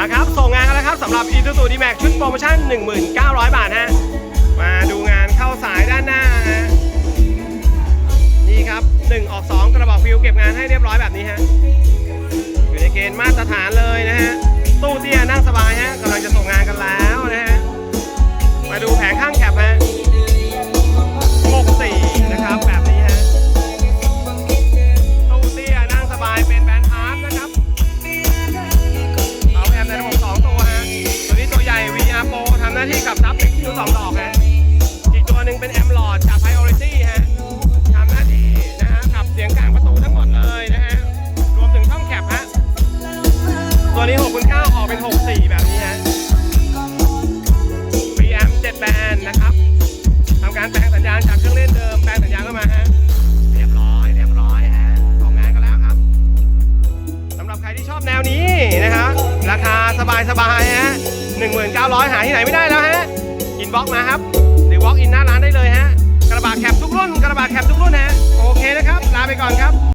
มาครับ ส่งงานกันแล้วครับสำหรับ i s u z u D-Max ชุดโปรโมชั่น 1900 บาทฮะ มาดูงานเข้าสายด้านหน้าฮะ นี่ครับ 1 ออก 2 กระบอกฟิวเก็บงานให้เรียบร้อยแบบนี้ฮะ หน้าที่กับซับติดคิว2ดอกฮะอีกตัวหนึ่งเป็นแอมหลอดจาก Priority ฮะทำหน้าที่นะฮะกับเสียงกลางประตูทั้งหมดเลยนะฮะรวมถึงช่องแคปฮะตัวนี้6คูณ9ออกเป็น 64 แบบนี้ฮะ VM 7แบนนะครับทำการแปลงสัญญาณจากเครื่องเล่นเดิมแปลงสัญญาณเข้ามาฮะเรียบร้อยเรียบร้อยฮะส่งงานกันแล้วครับสำหรับใครที่ชอบแนวนี้นะครับราคาสบายๆฮะ 1,900 หาที่ไหนไม่ได้แล้วฮะอินบ็อกมาครับหรือบ็อกอินหน้าร้านได้เลยฮะ